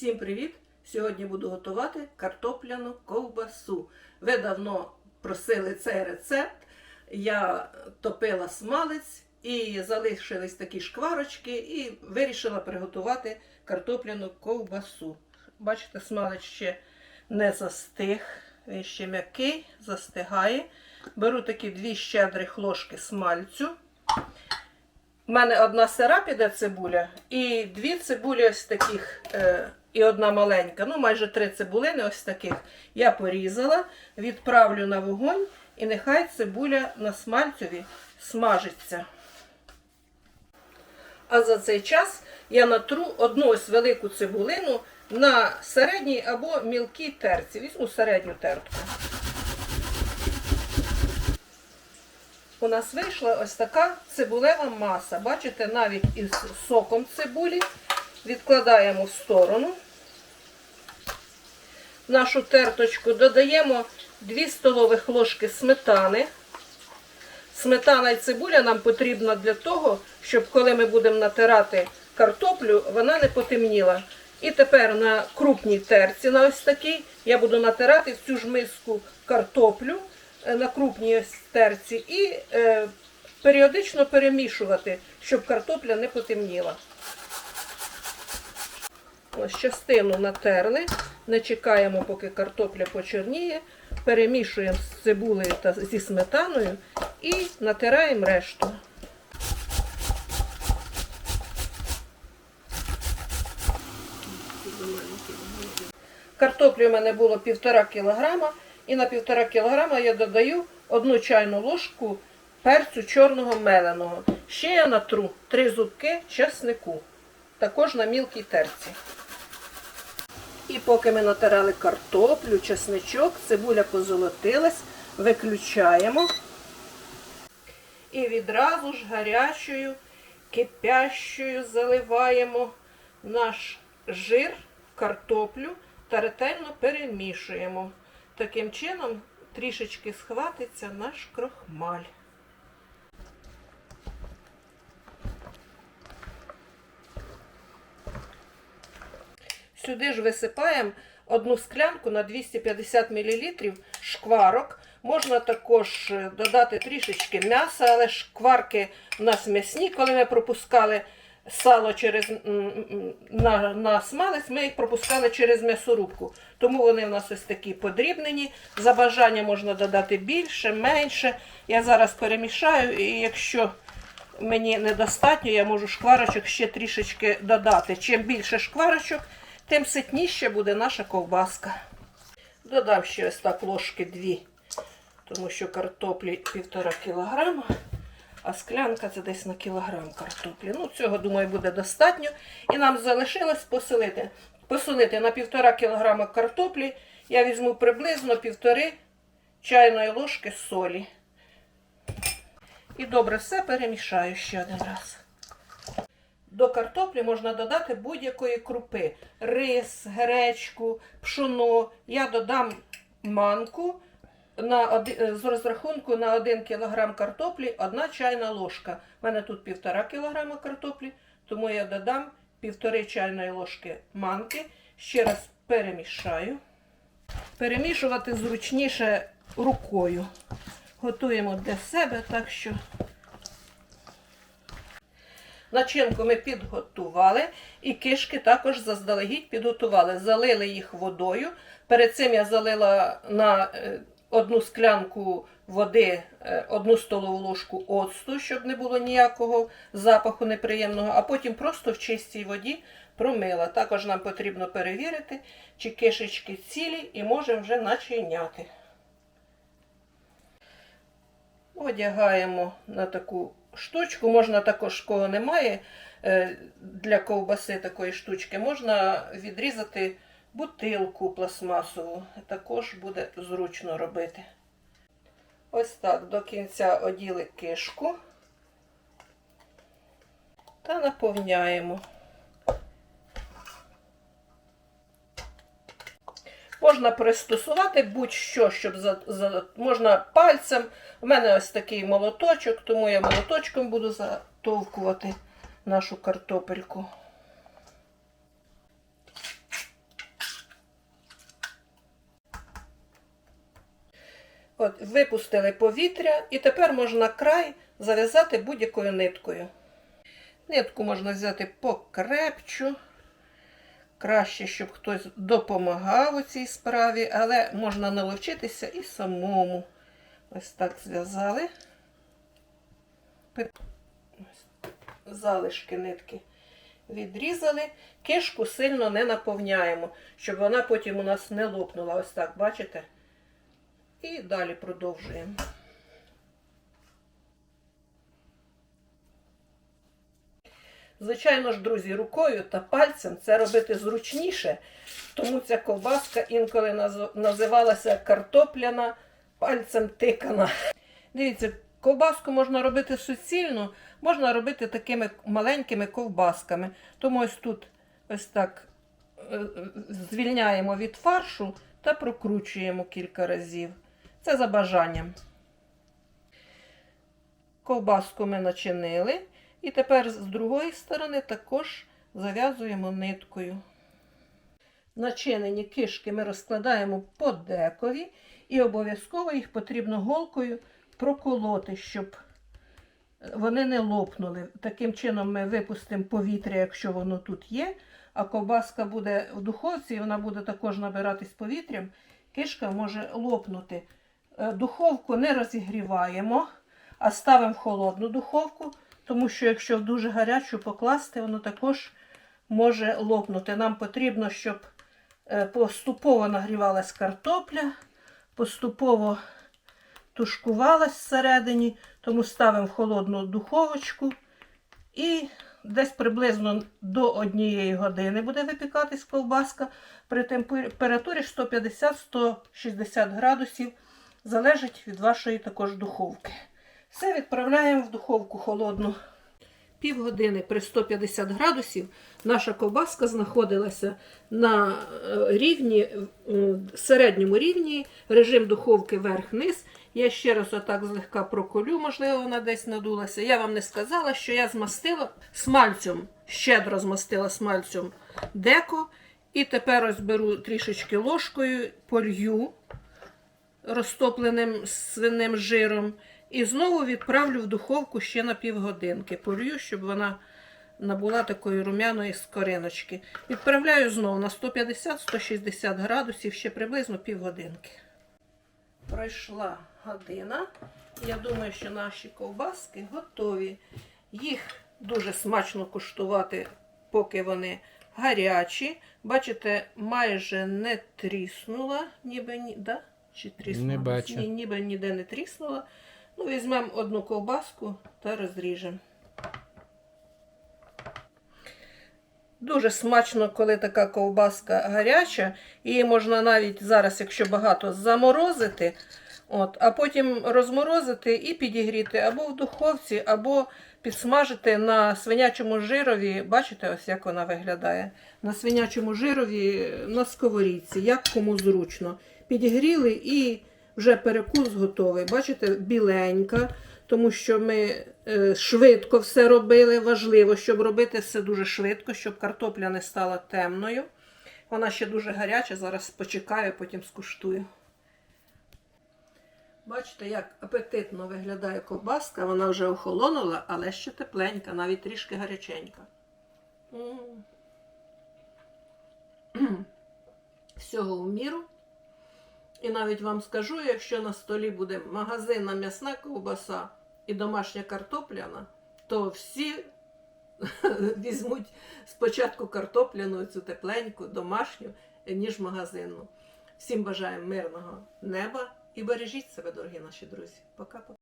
Всім привіт! Сьогодні буду готувати картопляну ковбасу. Ви давно просили цей рецепт. Я топила смалець і залишились такі шкварочки, і вирішила приготувати картопляну ковбасу. Бачите, смалець ще не застиг, він ще м'який, застигає. Беру такі дві щедрих ложки смальцю. У мене одна сира піде цибуля, і дві цибулі ось таких, е, і одна маленька, ну майже три цибулини ось таких. Я порізала, відправлю на вогонь, і нехай цибуля на смальцеві смажиться. А за цей час я натру одну ось велику цибулину на середній або мілкій терці. Візьму середню тертку. У нас вийшла ось така цибулева маса. Бачите, навіть із соком цибулі. Відкладаємо в сторону. В нашу терточку додаємо 2 столових ложки сметани. Сметана і цибуля нам потрібна для того, щоб коли ми будемо натирати картоплю, вона не потемніла. І тепер на крупній терці, на ось такій, я буду натирати в цю ж миску картоплю на крупній ось терці і е, періодично перемішувати, щоб картопля не потемніла. Ось частину натерли, не чекаємо, поки картопля почорніє, перемішуємо з цибулею та зі сметаною і натираємо решту. Картоплі у мене було 1,5 кг, і на 1,5 кг я додаю одну чайну ложку перцю чорного меленого. Ще я натру 3 зубки чеснику, також на мілкій терці. І поки ми натирали картоплю, чесничок, цибуля позолотилась, виключаємо. І відразу ж гарячою, кипящою заливаємо наш жир картоплю та ретельно перемішуємо. Таким чином трішечки схватиться наш крохмаль. Сюди ж висипаємо одну склянку на 250 мл шкварок. Можна також е, додати трішечки м'яса, але шкварки у нас м'ясні. Коли ми пропускали сало через, на, на смалець, ми їх пропускали через м'ясорубку. Тому вони в нас ось такі подрібнені. За бажання можна додати більше, менше. Я зараз перемішаю, і якщо мені недостатньо, я можу шкварочок ще трішечки додати. Чим більше шкварочок, тим ситніше буде наша ковбаска. Додам ще ось так ложки дві, тому що картоплі півтора кілограма, а склянка це десь на кілограм картоплі. Ну, цього, думаю, буде достатньо. І нам залишилось посолити. Посолити на півтора кілограма картоплі. Я візьму приблизно півтори чайної ложки солі. І добре все перемішаю ще один раз. До картоплі можна додати будь-якої крупи. Рис, гречку, пшоно. Я додам манку на оди- з розрахунку на 1 кг картоплі 1 чайна ложка. У мене тут 1,5 кг картоплі, тому я додам 1,5 чайної ложки манки. Ще раз перемішаю. Перемішувати зручніше рукою. Готуємо для себе, так що Начинку ми підготували і кишки також заздалегідь підготували. Залили їх водою. Перед цим я залила на е, одну склянку води е, одну столову ложку оцту, щоб не було ніякого запаху неприємного, а потім просто в чистій воді промила. Також нам потрібно перевірити, чи кишечки цілі і можемо вже начиняти. Одягаємо на таку штучку. Можна також, кого немає е, для ковбаси такої штучки, можна відрізати бутилку пластмасову. Також буде зручно робити. Ось так до кінця оділи кишку та наповняємо. Можна пристосувати будь-що, щоб за, за, можна пальцем. У мене ось такий молоточок, тому я молоточком буду затовкувати нашу картопельку. От, випустили повітря, і тепер можна край зав'язати будь-якою ниткою. Нитку можна взяти покрепчу. Краще, щоб хтось допомагав у цій справі, але можна наловчитися і самому. Ось так зв'язали. Залишки нитки відрізали. Кишку сильно не наповняємо, щоб вона потім у нас не лопнула. Ось так, бачите? І далі продовжуємо. Звичайно ж, друзі, рукою та пальцем це робити зручніше, тому ця ковбаска інколи називалася картопляна пальцем тикана. Дивіться, ковбаску можна робити суцільно, можна робити такими маленькими ковбасками. Тому ось тут ось так е, е, звільняємо від фаршу та прокручуємо кілька разів. Це за бажанням. Ковбаску ми начинили. І тепер з другої сторони також зав'язуємо ниткою. Начинені кишки ми розкладаємо по декові і обов'язково їх потрібно голкою проколоти, щоб вони не лопнули. Таким чином ми випустимо повітря, якщо воно тут є. А ковбаска буде в духовці, і вона буде також набиратись повітрям. Кишка може лопнути. Е, Духовку не розігріваємо, а ставимо в холодну духовку, тому що якщо в дуже гарячу покласти, воно також може лопнути. Нам потрібно, щоб е, поступово нагрівалась картопля, поступово тушкувалась всередині, тому ставимо в холодну духовочку і десь приблизно до однієї години буде випікатись ковбаска при температурі 150-160 градусів. Залежить від вашої також духовки. Все відправляємо в духовку холодну. Півгодини при 150 градусів наша ковбаска знаходилася на е, рівні, середньому рівні, режим духовки верх-низ. Я ще раз отак злегка проколю, можливо, вона десь надулася. Я вам не сказала, що я змастила смальцем, щедро змастила смальцем деко. І тепер ось беру трішечки ложкою, полью розтопленим свиним жиром. І знову відправлю в духовку ще на півгодинки. Полью, щоб вона набула такої румяної скориночки. Відправляю знову на 150-160 градусів, ще приблизно півгодинки. Пройшла година. Я думаю, що наші ковбаски готові. Їх дуже смачно куштувати, поки вони гарячі. Бачите, майже не тріснула, ніби ні, да? Чи тріснула? Не бачу. Ні, ніби ніде не тріснула. Ну, візьмемо одну ковбаску та розріжемо. Дуже смачно, коли така ковбаска гаряча. Її можна навіть зараз, якщо багато, заморозити, от, а потім розморозити і підігріти або в духовці, або підсмажити на свинячому жирові. Бачите, ось як вона виглядає. На свинячому жирові на сковорідці, як кому зручно. Підігріли і вже перекус готовий. Бачите, біленька, тому що ми е, швидко все робили. Важливо, щоб робити все дуже швидко, щоб картопля не стала темною. Вона ще дуже гаряча, зараз почекаю, потім скуштую. Бачите, як апетитно виглядає ковбаска, вона вже охолонула, але ще тепленька, навіть трішки гаряченька. Всього в міру. І навіть вам скажу, якщо на столі буде магазинна м'ясна ковбаса і домашня картопляна, то всі візьмуть спочатку картопляну, цю тепленьку, домашню, ніж магазинну. Всім бажаємо мирного неба і бережіть себе, дорогі наші друзі. Пока-пока.